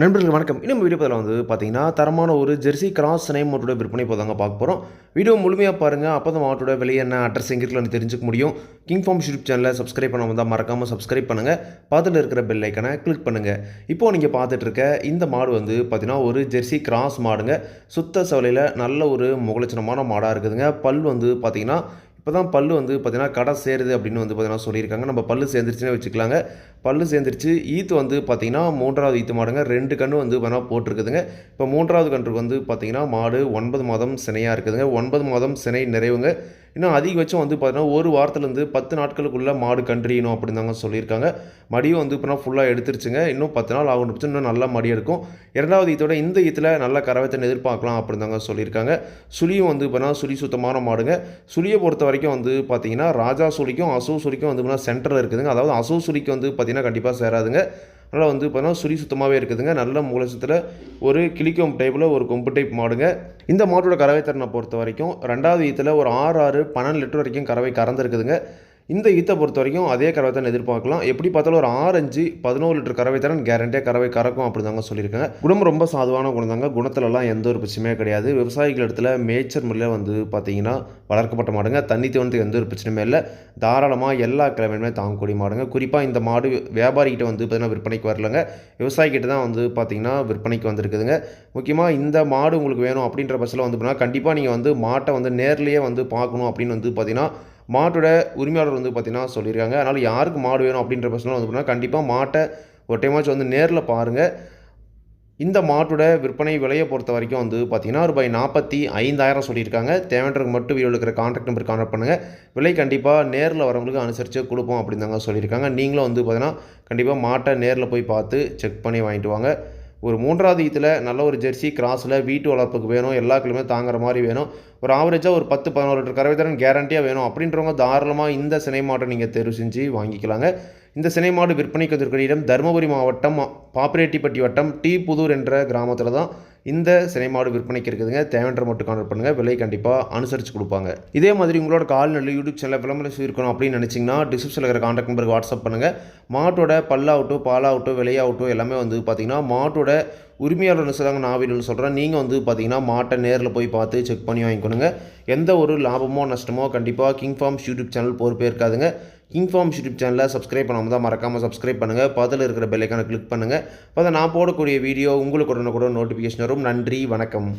நண்பர்கள் வணக்கம். இன்னும் வீடியோ பதில் வந்து பார்த்தீங்கன்னா தரமான ஒரு ஜெர்சி கிராஸ் சினை மாட்டோட விற்பனை போதாங்க பார்க்க போகிறோம் வீடியோ முழுமையாக பாருங்கள் அப்போ தான் மாட்டோட விலை என்ன அட்ரஸ் எங்கே இருக்குன்னு தெரிஞ்சுக்க முடியும். கிங் ஃபார்ம் யூடியூப் சேனலை சப்ஸ்கிரைப் பண்ண வந்தால் மறக்காமல் சப்ஸ்கிரைப் பண்ணுங்கள் பார்த்துட்டு இருக்கிற பெல் ஐக்கனை கிளிக் பண்ணுங்கள் இப்போது நீங்கள் பார்த்துட்டு இருக்க இந்த மாடு வந்து பார்த்தீங்கன்னா ஒரு ஜெர்சி கிராஸ் மாடுங்க. சுத்த சவலையில் நல்ல ஒரு முகலட்சணமான மாடாக இருக்குதுங்க. பல் வந்து பார்த்தீங்கன்னா இப்போ தான் பல் வந்து பார்த்திங்கன்னா கடை சேருது அப்படின்னு வந்து பார்த்திங்கன்னா சொல்லியிருக்காங்க. நம்ம பல்லு சேர்ந்துருச்சுன்னே வச்சுக்கலாங்க. பல்லு சேர்ந்துருச்சு. ஈத்து வந்து பார்த்திங்கன்னா மூன்றாவது ஈத்து மாடுங்க. ரெண்டு கன்று வந்து பார்த்தீங்கன்னா போட்டிருக்குதுங்க. இப்போ மூன்றாவது கன்றுக்கு வந்து பார்த்திங்கன்னா மாடு ஒன்பது மாதம் சினையாக இருக்குதுங்க. ஒன்பது மாதம் சினை நிறைவுங்க. இன்னும் அதிகபட்சம் வந்து பார்த்தீங்கன்னா ஒரு வாரத்துலேருந்து பத்து நாட்களுக்குள்ளே மாடு கன்றியணும் அப்படின்னு தாங்க சொல்லியிருக்காங்க. மடியும் வந்து இப்போ ஃபுல்லாக எடுத்துருச்சுங்க. இன்னும் பத்து நாள் ஆகும் இன்னும் நல்லா மடி எடுக்கும். இரண்டாவது ஈத்தோட இந்த ஈத்தில் நல்ல கரவத்தை எதிர்பார்க்கலாம் அப்படின்னு தாங்க சொல்லியிருக்காங்க. சுழியும் வந்து இப்போ சுழி சுத்தமான மாடுங்க. சுழியை பொறுத்த வரைக்கும் வந்து பார்த்தீங்கன்னா ராஜா சுழிக்கும் அசோ சுழிக்கும் வந்து இப்போ சென்டரில் இருக்குதுங்க. அதாவது அசோ சுழிக்கு வந்து பார்த்தீங்கன்னா கண்டிப்பாக சேராதுங்க. அதனால் வந்து பார்த்தீங்கன்னா சுரி சுத்தமாகவே இருக்குதுங்க. நல்ல மூலசத்தில் ஒரு கிளிக்கொம்பு டைப்பில் ஒரு கொம்பு டைப் மாடுங்க. இந்த மாட்டோட கறவை திறனை பொறுத்த வரைக்கும் ரெண்டாவது ஈத்தில் ஒரு ஆறு ஆறு பன்னெண்டு லிட்டர் வரைக்கும் கறவை கறந்துருக்குதுங்க. இந்த ஈத்தை பொறுத்த வரைக்கும் அதே கறவை தான் எதிர்பார்க்கலாம். எப்படி பார்த்தாலும் ஒரு ஆரஞ்சு பதினோரு லிட்டர் கறவை தரன் கேரண்டியாக கறவை கறக்கும் அப்படி தாங்க சொல்லியிருக்காங்க. குணம் ரொம்ப சாதுவான குணம் தாங்க. குணத்துலலாம் எந்த ஒரு பிரச்சனையுமே கிடையாது. விவசாயிகள் இடத்துல மேய்ச்சர் முறையில் வந்து பார்த்தீங்கன்னா வளர்க்கப்பட்ட மாடுங்க. தண்ணி தோன்றதுக்கு எந்த ஒரு பிரச்சனையுமே இல்லை. தாராளமாக எல்லா கிழமையுமே தாங்கக்கூடிய மாடுங்க. குறிப்பாக இந்த மாடு வியாபாரிகிட்ட வந்து பார்த்தீங்கன்னா விற்பனைக்கு வரலங்க. விவசாயிகிட்ட தான் வந்து பார்த்தீங்கன்னா விற்பனைக்கு வந்திருக்குதுங்க. முக்கியமாக இந்த மாடு உங்களுக்கு வேணும் அப்படின்ற பட்சத்தில் வந்து கண்டிப்பாக நீங்கள் வந்து மாட்டை வந்து நேர்லேயே வந்து பார்க்கணும் அப்படின்னு வந்து பார்த்தீங்கன்னா மாட்டோட உரிமையாளர் வந்து பார்த்திங்கன்னா சொல்லியிருக்காங்க. அதனால் யாருக்கு மாடு வேணும் அப்படின்ற பிரச்சனை வந்து பார்த்தீங்கன்னா கண்டிப்பாக மாட்டை ஒரு டைமாச்சும் வந்து நேரில் பாருங்கள் இந்த மாட்டோட விற்பனை விலையை பொறுத்த வரைக்கும் வந்து பார்த்திங்கன்னா ரூபாய் நாற்பத்தி ஐந்தாயிரம் சொல்லியிருக்காங்க. தேவைன்றது மட்டும் வீடியோ இருக்கிற கான்டாக்ட் நம்பர் கான்டாக்ட் பண்ணுங்கள் விலை கண்டிப்பாக நேரில் வரவங்களுக்கு அனுசரித்து கொடுப்போம் அப்படின்னு தாங்க சொல்லியிருக்காங்க. நீங்களும் வந்து பார்த்திங்கன்னா கண்டிப்பாக மாட்டை நேரில் போய் பார்த்து செக் பண்ணி வாங்கிட்டு வாங்க. ஒரு மூன்றாவது ஈத்தில் நல்ல ஒரு ஜெர்சி கிராஸில் வீட்டு வளர்ப்புக்கு வேணும் எல்லா கிலோமே தாங்குற மாதிரி வேணும். ஒரு ஆவரேஜாக ஒரு பத்து பதினோரு லிட்டர் கறவை கேரண்டியாக வேணும். அப்படின்றவங்க தாராளமாக இந்த சினை மாட்டை நீங்கள் தேர்வு செஞ்சு வாங்கிக்கலாங்க. இந்த சினை மாடு விற்பனைக்கு வந்திருக்கிற இடம் தருமபுரி மாவட்டம் பாப்பிரெட்டிப்பட்டி வட்டம் டி புதூர் என்ற கிராமத்தில் தான் இந்த சினைமாடு விற்பனைக்கு இருக்குதுங்க. தேவைன்ற மட்டும் கான்டக்ட் பண்ணுங்கள் விலை கண்டிப்பாக அனுசரித்து கொடுப்பாங்க. இதே மாதிரி உங்களோட கால்நடை யூடியூப் சேனல் விளம்பரம் இருக்கணும் அப்படின்னு நினச்சிங்கன்னா டிஸ்கிரிப்ஷனில் இருக்கிற கான்டாக்ட் நம்பருக்கு வாட்ஸ்அப் பண்ணுங்கள் மாட்டோட பல்லாகட்டும் பாலாகட்டும் விலையாகட்டும் எல்லாமே வந்து பார்த்திங்கன்னா மாட்டோட உரிமையாளர் சொல்கிறாங்க நான் வீடுன்னு சொல்கிறேன் நீங்கள் வந்து பார்த்தீங்கன்னா மாட்டை நேரில் போய் பார்த்து செக் பண்ணி வாங்கிக்கணுங்க எந்த ஒரு லாபமோ நஷ்டமோ கண்டிப்பாக கிங் ஃபார்ம்ஸ் யூடியூப் சேனல் பொறுப்பே இருக்காதுங்க இன்ஃபார்ம் யூடியூப் சேனலில் சப்ஸ்கிரைப் பண்ணாமல் தான் மறக்காமல் சப்ஸ்கிரைப் பண்ணுங்கள் பதில் இருக்கிற பெல்லைக்கான கிளிக் பண்ணுங்கள் அப்போ நான் போடக்கூடிய வீடியோ உங்களுக்கு உடனே கூட நோட்டிஃபிகேஷன் வரும். நன்றி வணக்கம்.